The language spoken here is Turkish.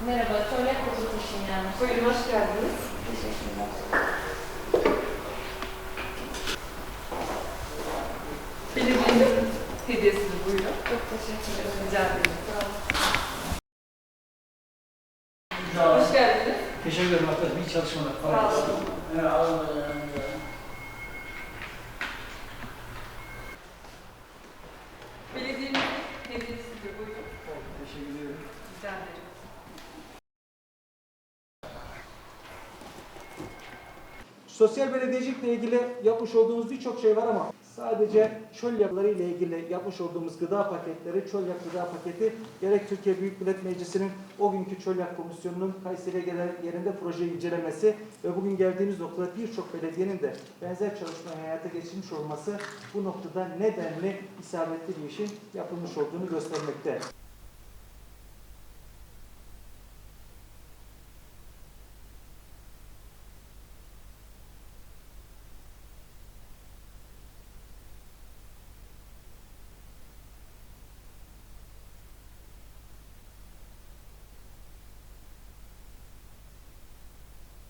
Merhaba, Çölyak Kutu için gelmiş. Buyurun hoş geldiniz. Teşekkürler. Belediyenin hediyesini buyurun. Çok teşekkür ederim. Rica ederim. Sağ olun. Hoş geldiniz. Teşekkür ederim arkadaşlar. İyi çalışmalar. Sağ olun. Evet, alın. Belediyenin hediyesidir buyurun. Teşekkür ederim. Rica ederim. Sosyal belediyecilikle ilgili yapmış olduğumuz birçok şey var ama sadece çöl yapıları ile ilgili yapmış olduğumuz gıda paketleri, çöl yak gıda paketi gerek Türkiye Büyük Millet Meclisi'nin o günkü çöl yak komisyonunun Kayseri'ye gelen yerinde projeyi incelemesi ve bugün geldiğimiz noktada birçok belediyenin de benzer çalışmayı hayata geçirmiş olması bu noktada nedenli isabetli bir işin yapılmış olduğunu göstermekte.